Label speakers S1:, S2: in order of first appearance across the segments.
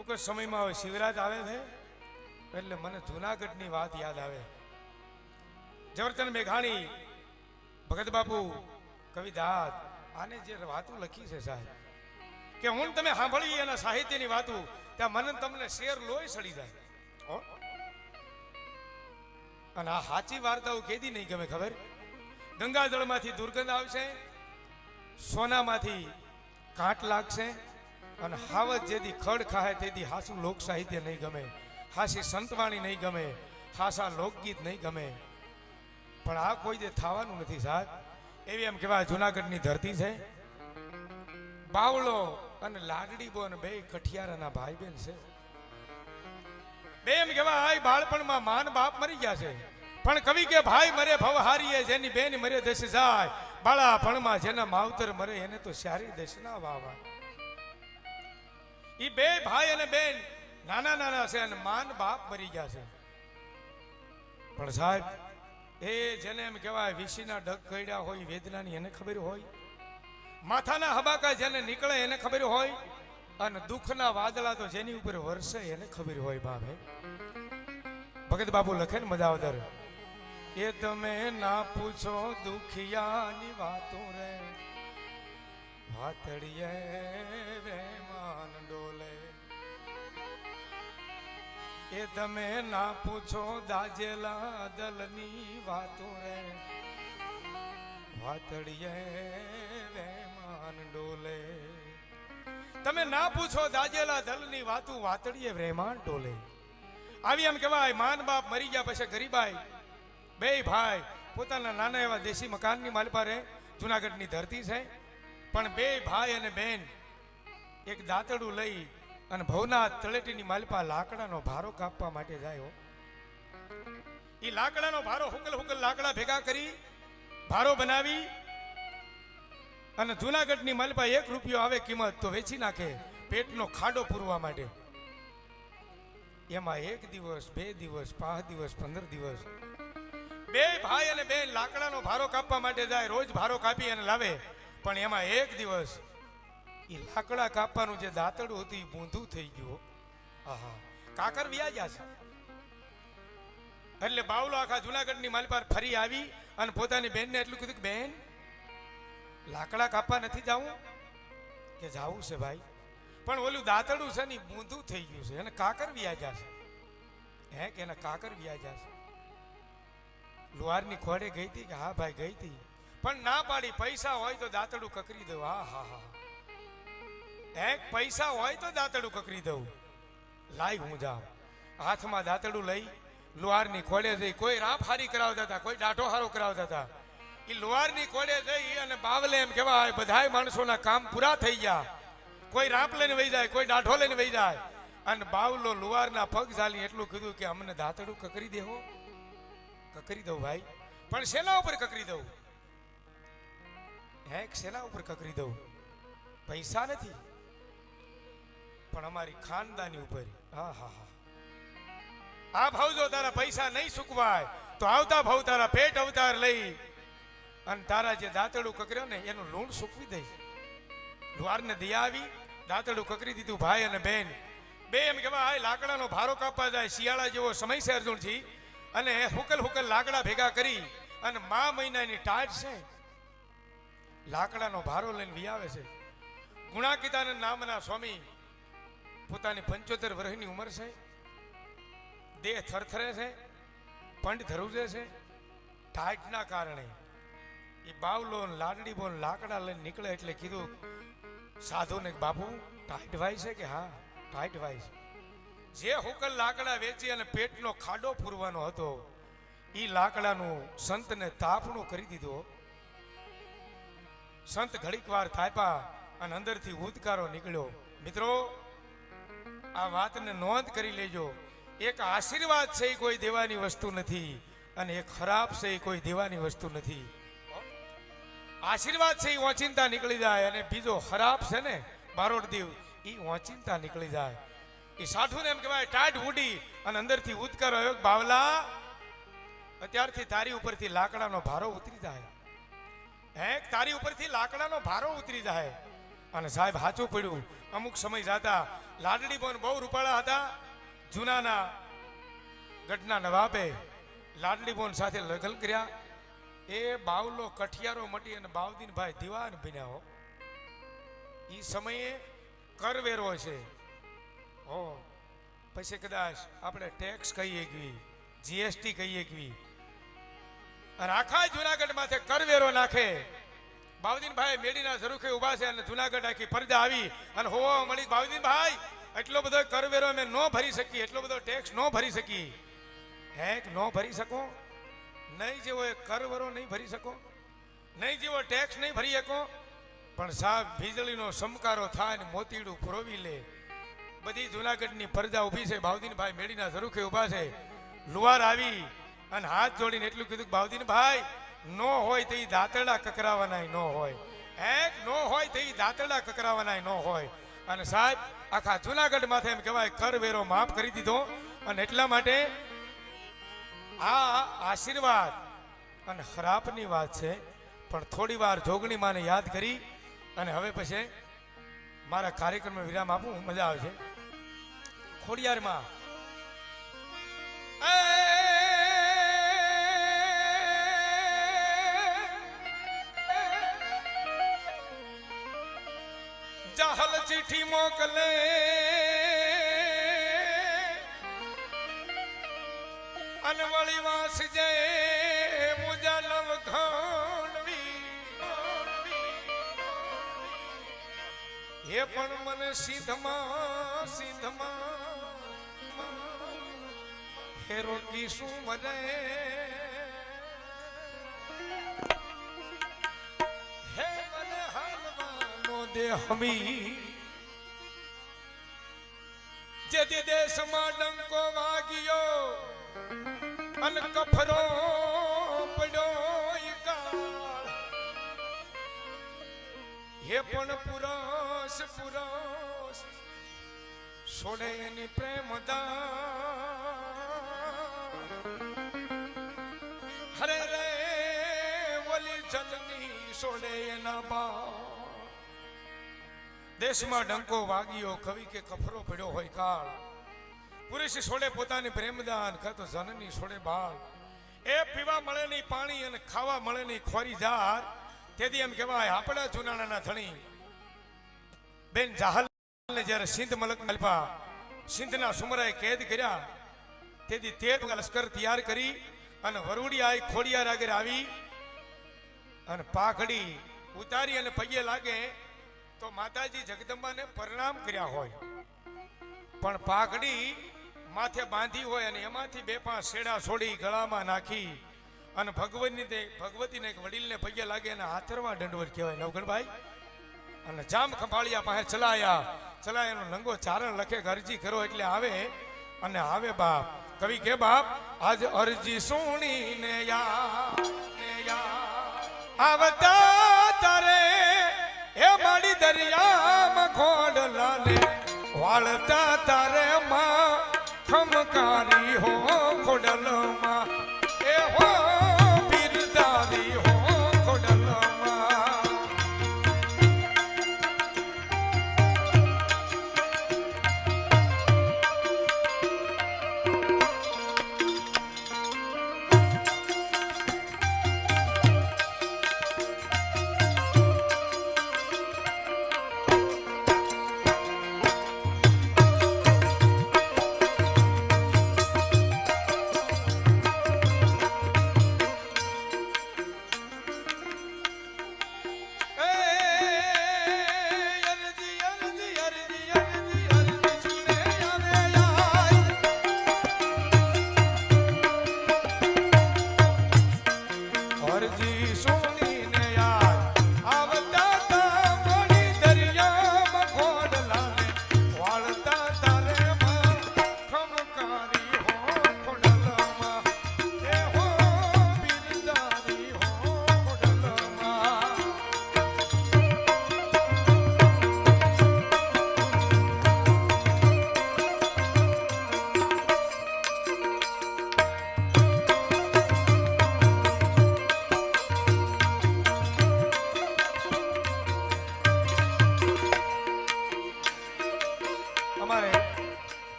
S1: ટૂંક જ સમયમાં હવે શિવરાજ આવે છે. એટલે મને જુનાગઢની વાત યાદ આવે. જવરચંદ મેઘાણી, ભગત બાપુ કવિદાસ આને જે વાતો લખી છે સાહેબ, કે હું તમે સાંભળી એના સાહિત્યની વાતો ત્યાં મને તમને શેર લોહી સડી જાય? અને આ સાચી વાર્તાઓ કેદી નહીં ગમે ખબર? ગંગાજળમાંથી દુર્ગંધ આવશે, સોનામાંથી કાટ લાગશે અને હાવત જેદી ખડ ખાહે તેદી હાસું લોક સાહિત્ય નહીં ગમે, હાસી સંતવાણી નહીં ગમે, હાસા લોકગીત નહીં ગમે. પણ આ કોઈ જે થવાનું નથી સાહેબ. એવી એમ કહેવાય જુનાગઢની ધરતી છે. બાવળો અને લાડડી બોન બે કઠિયારાના ભાઈ બેન છે. બે એમ કહેવાય બાળપણમાં માન બાપ મરી ગયા છે. પણ કવિ કે ભાઈ મરે ભવહારીએ જેની બેન મરે દેશ જાય. બાળાપણમાં જેના માવતર મરે, એને તો સારી દશના વાવા. ઈ બે ભાઈ અને બેન નાના નાના છે અને માન બાપ મરી ગયા છે. પણ સાહેબ, એ જેને એમ કહેવાય વિશીના ડગ કર્યા હોય, વેદનાની એને ખબર હોય? માથાના હબાકા જેને નીકળે એને ખબર હોય? અને દુઃખના વાદળા તો જેની ઉપર વરસે એને ખબર હોય બાપે. ભગત બાપુ લખે ને મજાવદર એ તમે ના પૂછો દુખિયાની વાતો રે. વાતડીએ વેમાન એ તમે ના પૂછો દાજેલા દલની વાતો રે. વાતડીએ વેમાન ડોલે. તમે ના પૂછો દાજેલા દલની વાતું વાતડીએ રહેમાન ડોલે. આવી એમ કહેવાય, માન બાપ મરી ગયા પછી ગરીબાઈ, બે ભાઈ, પોતાના નાના એવા દેશી મકાનની માલપા રહે જુનાગઢની ધરતી છે. પણ બે ભાઈ અને બેન એક દાંતડું લઈ અને ભવનાથ તળેટીની માલપા લાકડાનો ભારો કાપવા માટે જાય એ લાકડાનો ભારો હુકલ હુકલ લાકડા ભેગા કરી, ભારો બનાવી અને જુનાગઢની માલપા એક રૂપિયો આવે કિંમત તો વેચી નાખે પેટનો ખાડો પૂરવા માટે. એમાં એક દિવસ, બે દિવસ, પાંચ દિવસ, પંદર દિવસ બે ભાઈ અને બે લાકડાનો ભારો કાપવા માટે જાય, રોજ ભારો કાપી અને લાવે. પણ એમાં એક દિવસ એ લાકડા કાપવાનું જે દાંતડું હતું એ બૂંધું થઈ ગયું. આહા. કાકર વ્યાજ્યા છે એટલે બાવલો આખા જુનાગઢની માલપાર ફરી આવી અને પોતાની બેનને એટલું કીધું કે, બેન, લાકડા કાપવા નથી જવું? કે, જાવું છે ભાઈ. પણ ઓલું દાંતડું છે ને બૂંધું થઈ ગયું છે. એને કાકર વ્યાજ્યા છે હે, કે એને કાકર વ્યાજ્યા છે લુહારની ખોડે ગઈ હતી કે, હા ભાઈ, ગઈ હતી. પણ ના પાડી. પૈસા હોય તો દાંતડું કકરી દો. હા હા હા. એક પૈસા હોય તો દાંતડું કકરી દઉં. લાઈ હું જાઉં. હાથમાં દાંતડું લઈ લુહારની ખોડે જઈ કોઈ રાપ હારી કરાવતા હતા, કોઈ ડાઢો હારો કરાવતા હતા. એ લુહારની ખોડે જઈ અને બાવલે એમ કહેવાય બધાય માણસોના કામ પૂરા થઈ ગયા. કોઈ રાપ લઈને વહી જાય, કોઈ ડાઢો લઈને વહી જાય. અને બાવલો લુહારના પગ ઝાલી એટલું કીધું કે, અમને દાંતડું કકરી દેવો કકરી દઉં ભાઈ, પણ શેના ઉપર કકરી દઉં? હે, શેના ઉપર કકરી દઉં? પૈસા નથી. પણ અમારી ખાનદાની ઉપર. હા હા હા. આ ભાવ જો તારા પૈસા નહીં સુકવાય, તો આવતા ભાવ તારા પેટ અવતાર લઈ અને તારા જે દાંતડું કકર્યો ને, એનું લૂણ સૂકવી દઈ દ્વારને દયા આવી, દાંતડું કકરી દીધું ભાઈ અને બેન. બે એમ કહેવાય લાકડાનો ભારો કાપવા જાય, શિયાળા જેવો સમય છે અર્જુનજી. અને હુકલ હુકલ લાકડા ભેગા કરી અને મા મહિનાની ટાટ છે. લાકડાનો ભારો લઈને વિયાવે છે. ગુણાકિતાનંદ નામના સ્વામી પોતાની પંચોતેર વર્ષની ઉંમર છે. દેહ થરથરે છે, પંડ ધરુજે છે. ટાઈટના કારણે એ બાવલો લાડડી બોલ લાકડા લઈને નીકળે એટલે કીધું, સાધુને બાપુ, ટાઈટ વાય છે કે હા? ટાઈટ વાય છે. જે હુકલ લાકડા વેચી અને પેટનો ખાડો પૂરવાનો હતો એ લાકડાનું સંતને તાપણું કરી દીધો. સંત ઘડીક વાર થાપ્યા અને અંદરથી ઉદકારો નીકળ્યો. મિત્રો આ વાતને નોંધ કરી લેજો. એક આશીર્વાદ છે એ કોઈ દેવાની વસ્તુ નથી અને એક ખરાબ છે એ કોઈ દેવાની વસ્તુ નથી. આશીર્વાદ છે એ ઓચિંતા નીકળી જાય અને બીજો ખરાબ છે ને બારોડ દેવ, એ ઓચિંતા નીકળી જાય. એ સાઠુને એમ કહેવાય ટાટ ઉડી અને અંદરથી ઉદકાર. આવ્યો બાવલા, અત્યારથી તારી ઉપરથી લાકડાનો ભારો ઉતરી જાય. હે, તારી ઉપરથી લાકડાનો ભારો ઉતરી જાય. અને સાહેબ, સાચું પડ્યું. અમુક સમય જાતા લાડડી બોન બહુ રૂપાળા હતા. જૂનાના ગઢના નવાબે લાડલી બોન સાથે લગ્ન કર્યા. એ બાવલો કઠિયારો મટી અને બાવદીનભાઈ દિવાન બન્યા એ સમયે કરવેરો છે. હો, પછી કદાચ આપણે ટેક્સ કહીએ કવી જીએસટી કહીએ અને આખા જુનાગઢ માથે કરવેરો નાખે. બાવદીનભાઈ મેડીના સરુખે ઊભા છે અને જુનાગઢ આખી ફરજા આવી અને હોવા મળી. બાવદીનભાઈ, એટલો બધો કરવેરો અમે ન ભરી શકીએ, એટલો બધો ટેક્સ ન ભરી શકીએ. હે ન ભરી શકો, નહીં જેવો એ કરવેરો નહીં ભરી શકો, નહીં જેવો ટેક્સ નહીં ભરી શકો, પણ સાહેબ વીજળીનો સમકારો થાય ને મોતીડું પુરોવી લે. બધી જુનાગઢની ફરજા ઊભી છે, બાવદીનભાઈ મેળીના સરુખે ઊભા છે. લુવાર આવી અને હાથ જોડીને એટલું કીધું બાવદીનભાઈ નો હોય તો દાંતરડા કકરાવાના નો હોય. એક નો હોય તો દાંતરડા કકરાવાના નો હોય. અને સાહેબ, આખા જુનાગઢ માથે એમ કહેવાય કરવેરો માફ કરી દીધો. અને એટલા માટે આ આશીર્વાદ અને ખરાબની વાત છે, પણ થોડી વાર જોગણી માને યાદ કરી અને હવે પછી મારા કાર્યક્રમમાં વિરામ આપું, મજા આવશે. ખોડિયારમાં. જાહલ ચીઠી મોકલે અનવળી વાસ જય મુજા લવ ખાણવી એ પણ મને સિદ્ધમાં સિદ્ધમાં હેરો કીશું મને દે હમી. જેથી દેશમાં ડંકો વાગ્યો અને કફરો પડ્યો હે પણ પુરસ પુરસ છોડે એની પ્રેમ હરે રે, ઓલી જલની છોડે દેશમાં ડંકો વાગ્યો, કવિ કે કફરો પડ્યો હોય કાળ. પુરુષ છોડે પોતાની પ્રેમદાન, કાં જનની છોડે બાળ. એ પીવા મળે નહીં પાણી અને ખાવા મળે નહીં ખોરી જાર તેથી એમ કહેવાય, આપણા જુનાણાના ધણી. બેન જાહલને જ્યારે સિંધ મલક મલપા સિંધના સુમરાએ કેદ કર્યા. તેથી તે લશ્કર તૈયાર કરી અને વરુડિયા ખોડિયાર આગળ આવી અને પાઘડી ઉતારી અને પગે લાગે તો માતાજી જગદંબાને પ્રણામ કર્યા હોય. પણ પાઘડી માથે બાંધી હોય અને એમાંથી બે પાંચ શેડા છોડી ગળામાં નાખી અને ભગવતની તે ભગવતીને એક વડીલને પગે લાગે અને હાથરવા દંડવત કહેવાય. નવગણભાઈ? અને જામ ખંભાળિયા પાસે ચલાયા. ચલાયાનો લંગો ચારણ લખે અરજી કરો એટલે આવે. અને આવે બાપ. કવિ કે, બાપ, આજ અરજી સુણીને યા, ને યા. આવતા તારે દરિયામાં ખોડલાને વાળતા તારે માં ખમકારી હો.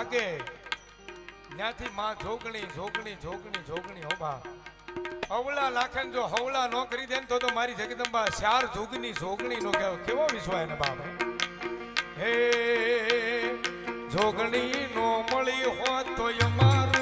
S1: એ ત્યાંથી માં જોગણી જોગણી જોગણી જોગણી હોબા હવળા લાખન જો હવળા ન કરી દે તો મારી જગદંબા ચાર જોગની જોગણી નો કેવો કેવો વિશ્વાય ને બાપ. હે જોગણી નો મળી હોત તો અમારું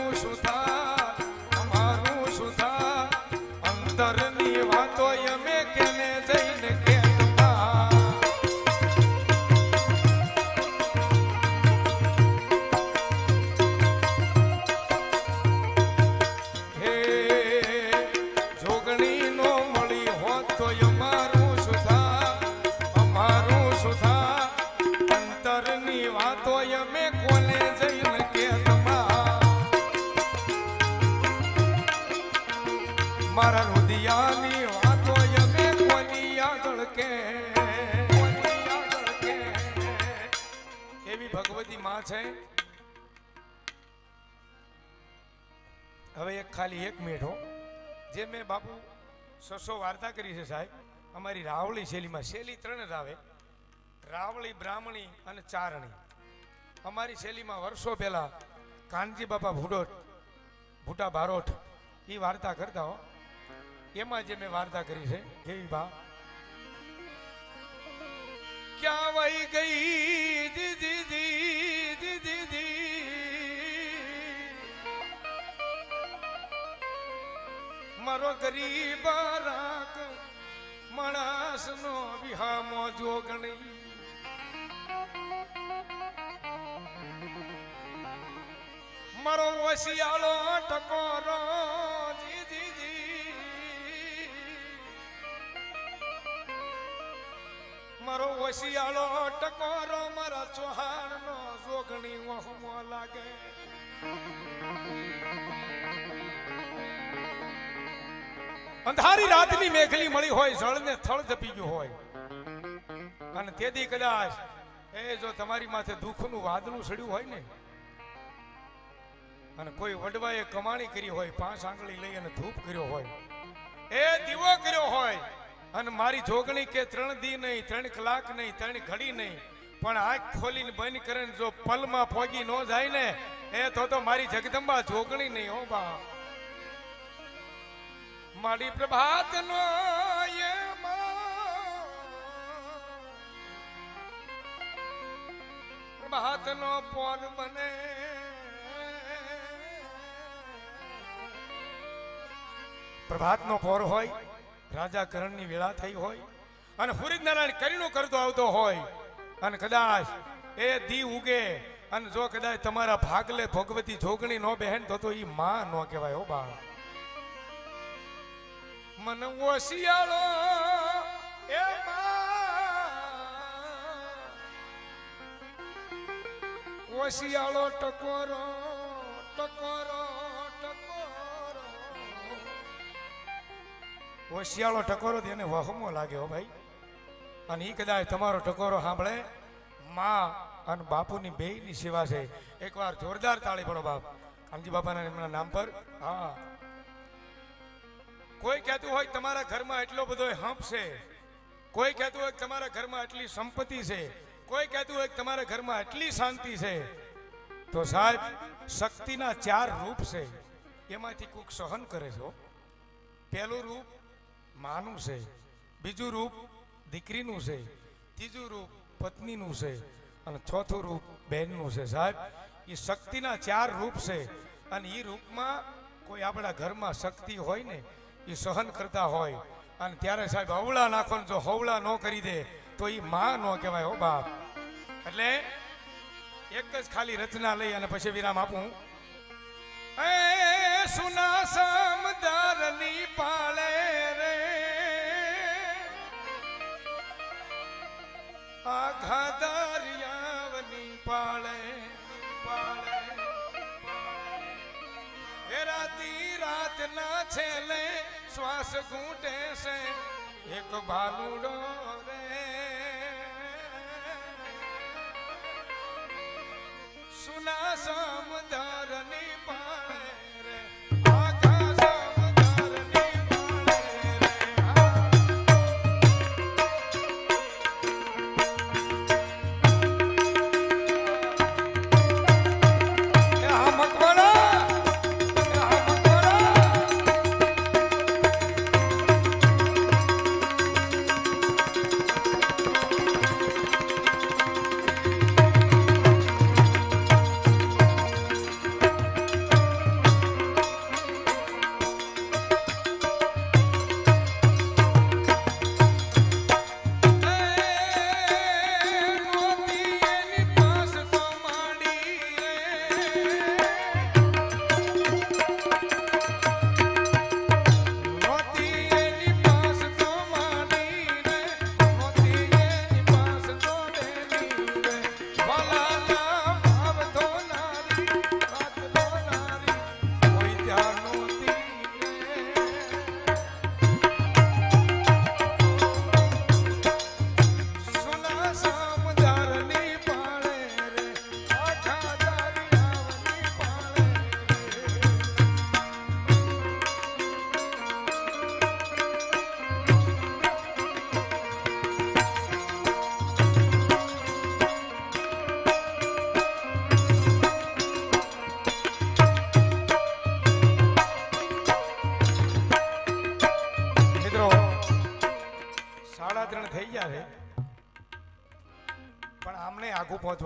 S1: ખાલી એક મિનિટ હો. જે મેં બાપુ સસો વાર્તા કરી છે સાહેબ, અમારી રાવળી શૈલીમાં શૈલી ત્રણ જ આવે. રાવળી, બ્રાહ્મણી અને ચારણી. અમારી શૈલીમાં વર્ષો પહેલા કાનજી બાપા ભૂડોટ, ભૂટા બારોટ, એ વાર્તા કરતા હો. એમાં જે મેં વાર્તા કરી છે કેવી બા. ક્યાં વહી ગઈ? દીદી મારો ગરીબ રાખ માણસ નો વિહામો જોગણી મારો ઓશિયાળો ટકોરો મારો ઓશિયાળો ટકોરો મારા ચૌહાણ નો જોગણી લાગે. અંધારી રાતની મેઘલી મળી હોય, જળને થળ જપી ગયું હોય. અને તેથી કદાચ એ જો તમારી માથે દુઃખનું વાદળું સડ્યું હોય ને, અને કોઈ વડવાએ કમાણી કરી હોય, પાંચ આંગળી લઈ અને ધૂપ કર્યો હોય, એ દીવો કર્યો હોય, અને મારી જોગણી કે ત્રણ દી નહીં, ત્રણ કલાક નહીં, ત્રણ ઘડી નહીં, પણ આંખ ખોલીને બંધ કરીને જો પલમાં પોગી ન જાય ને, એ તો તો મારી જગદંબા જોગણી નહીં, હો બા મારી પ્રભાત નો પ્રભાત નો પોર બને. પ્રભાત નો પોર હોય, રાજા કરણની વેળા થઈ હોય, અને ફુરીદ નારાયણ કરીનું કરતો આવતો હોય, અને કદાચ એ દી ઉગે, અને જો કદાચ તમારા ભાગલે ભગવતી જોગણી નો બહેન, તો ઈ માં નો કહેવાય હો બા મન ઓશિયાળો એ ઓશિયાળો ટકોરો ટકોરો ટકોરો. ઓશિયાળો ટકોરો તેને વહમો લાગ્યો ભાઈ. અને એ કદાચ તમારો ટકોરો સાંભળે, માં અને બાપુની બેયની સેવા છે. એકવાર જોરદાર તાળી પડો બાપ. કામજી બાપાના એમના નામ પર. હા. કોઈ કહેતું હોય તમારા ઘરમાં એટલો બધો હંપ છે, કોઈ કહેતું હોય તમારા ઘરમાં એટલી સંપત્તિ છે, કોઈ કહેતું હોય તમારા ઘરમાં એટલી શાંતિ છે, તો સાહેબ, શક્તિના ચાર રૂપ છે. એમાંથી કોઈક સહન કરે છો પહેલું રૂપ માનું છે, બીજું રૂપ દીકરીનું છે, ત્રીજું રૂપ પત્નીનું છે, અને ચોથું રૂપ બહેનનું છે. સાહેબ, એ શક્તિના ચાર રૂપ છે, અને એ રૂપમાં કોઈ આપણા ઘરમાં શક્તિ હોય ને એ સહન કરતા હોય. અને ત્યારે સાહેબ હવળા નાખો જો હવળા ન કરી દે, તો એ માં ન કહેવાય હો બાપ. એટલે એક જ ખાલી રચના લઈ અને પછી વિરામ આપું એ સુના સમદારની શ્વાસ ઘૂંટે છે એક ભાલુડો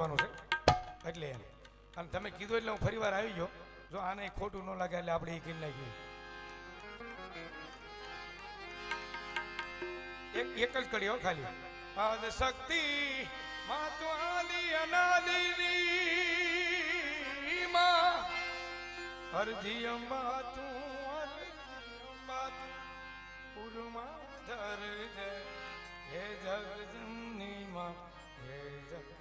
S1: આગું છે. એટલે એમ અને તમે કીધું એટલે હું ફરી વાર આવી ગયો. જો આને ખોટું ન લાગે એટલે આપણે એ કરી નાખ્યું એક એક જ કડી હો ખાલી. પદ શક્તિ માતવાલી અનાદિની માં. અરજી અંબા તું ધર જય હે જગજનની માં. હે જગદંબા